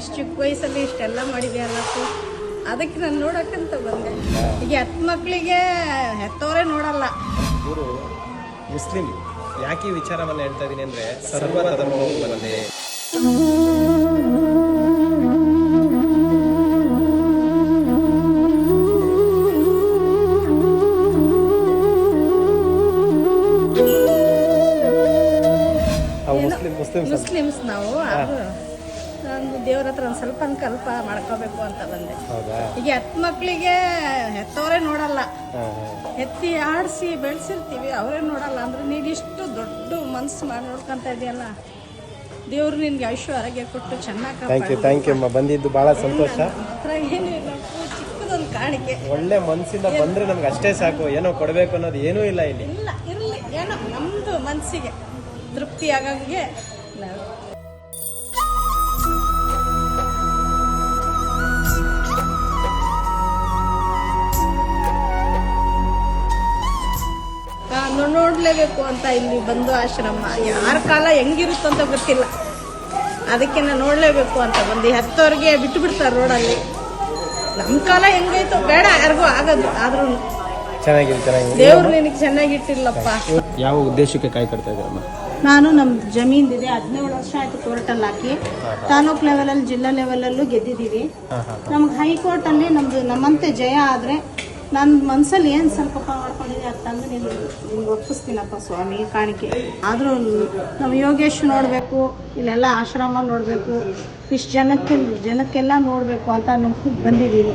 ಇಷ್ಟು ಚಿಕ್ಕ ವಯಸ್ಸಲ್ಲಿ ಇಷ್ಟೆಲ್ಲ ಮಾಡಿದೆಯಲ್ಲಪ್ಪು ಅದಕ್ಕೆ ನಾನು ನೋಡಕ್ಕಂತ ಬಂದೆ. ಈಗ ಹತ್ತು ಮಕ್ಕಳಿಗೆ ಹೆತ್ತವರೇ ನೋಡಲ್ಲ. ಇವರು ಮುಸ್ಲಿಂ ಯಾಕೆ ಈ ವಿಚಾರವನ್ನ ಹೇಳ್ತಾ ಇದೀನಿ ಅಂದ್ರೆ ಸರ್ವ ಧರ್ಮವು ಮುಸ್ಲಿಂ ಮುಸ್ಲಿಂ ಮುಸ್ಲಿಮ್ಸ್ ನಾವು ನಾನು ದೇವ್ರ ಹತ್ರ ಒಂದು ಸ್ವಲ್ಪ ಕಲ್ಪ ಮಾಡ್ಕೋಬೇಕು ಅಂತ ಬಂದೆ. ಹೌದಾ? ಈಗ ಹೆತ್ತು ಮಕ್ಕಳಿಗೆ ಹೆತ್ತವರೇ ನೋಡಲ್ಲ. ಎತ್ತಿ ಆಡಿಸಿ ಬೆಳೆಸಿರ್ತೀವಿ ಅವರೇ ನೋಡಲ್ಲ. ಅಂದ್ರೆ ನೀನು ಇಷ್ಟು ದೊಡ್ಡ ಮನಸ್ಸು ಮಾಡಿ ನೋಡ್ಕೊಂತ ಇದೆಯಲ್ಲ ದೇವ್ರು ನಿನ್ಗೆ ಆಯುಷ್ಯ ಆರೋಗ್ಯ ಕೊಟ್ಟು ಚೆನ್ನಾಗಿ ಥ್ಯಾಂಕ್ ಯು ಥ್ಯಾಂಕ್ ಯು ಅಮ್ಮ. ಬಂದಿದ್ದು ಬಹಳ ಸಂತೋಷ. ಹತ್ರ ಏನು ಚಿಕ್ಕದೊಂದು ಕಾಣಿಕೆ. ಒಳ್ಳೆ ಮನಸ್ಸಿಂದ ಬಂದ್ರೆ ನಮ್ಗೆ ಅಷ್ಟೇ ಸಾಕು. ಏನೋ ಕೊಡಬೇಕು ಅನ್ನೋದು ಏನೂ ಇಲ್ಲ ಇಲ್ಲಿ. ಇಲ್ಲ ಇರಲಿ. ಏನೋ ನಮ್ಮದು ಮನಸ್ಸಿಗೆ ತೃಪ್ತಿ ಆಗಂಗೆ ನಾವು ನೋಡ್ಲೇಬೇಕು ಅಂತ ಇಲ್ಲಿ ಬಂದು ಆಶ್ರಮ. ಯಾರ ಕಾಲ ಹೆಂಗಿರುತ್ತೋ ಅಂತ ಗೊತ್ತಿಲ್ಲ. ಅದಕ್ಕೆ ನಾನು ನೋಡ್ಲೇಬೇಕು ಅಂತ ಬಂದು ಹತ್ತೋರ್ಗೆ ಬಿಟ್ಟು ಬಿಡ್ತಾರೆ ರೋಡಲ್ಲಿ. ನಮ್ಮ ಕಾಲ ಹೆಂಗೈತೋ ಬೇಡ ಯಾರಿಗೂ ಆಗೋದು ಆದ್ರೂ ಚೆನ್ನಾಗಿದೆ ಚೆನ್ನಾಗಿದೆ. ದೇವ್ರು ನಿನಗೆ ಚೆನ್ನಾಗಿಟ್ಟಿಲ್ಲಪ್ಪ ಯಾವ ಉದ್ದೇಶಕ್ಕೆ ಕಾಯಿ ಕಟ್ತಾ ಇದ್ದಾರೆ ನಾನು ನಮ್ಮ ಜಮೀನ್ದಿದೆ ಹದಿನೇಳು ವರ್ಷ ಆಯ್ತು ಕೋರ್ಟಲ್ಲಿ ಹಾಕಿ. ತಾಲೂಕ್ ಲೆವೆಲಲ್ಲಿ ಜಿಲ್ಲಾ ಲೆವೆಲಲ್ಲೂ ಗೆದ್ದಿದ್ದೀವಿ. ನಮ್ಗೆ ಹೈಕೋರ್ಟಲ್ಲಿ ನಮ್ದು ನಮ್ಮಂತೆ ಜಯ ಆದರೆ ನನ್ನ ಮನಸ್ಸಲ್ಲಿ ಏನು ಸ್ವಲ್ಪ ಮಾಡ್ಕೊಂಡಿದೆ ಅಂತಂದು ತಂದು ನೀನು ನಿಮ್ಗೆ ಒಪ್ಪಿಸ್ತೀನಪ್ಪ ಸ್ವಾಮಿ, ಕಾಣಿಕೆ. ಆದರೂ ನಮ್ಮ ಯೋಗೇಶ್ ನೋಡಬೇಕು, ಇಲ್ಲೆಲ್ಲ ಆಶ್ರಮ ನೋಡಬೇಕು, ಇಷ್ಟು ಜನಕ್ಕೆ ಜನಕ್ಕೆಲ್ಲ ನೋಡಬೇಕು ಅಂತ ನಮ್ಗೆ ಬಂದಿದ್ದೀವಿ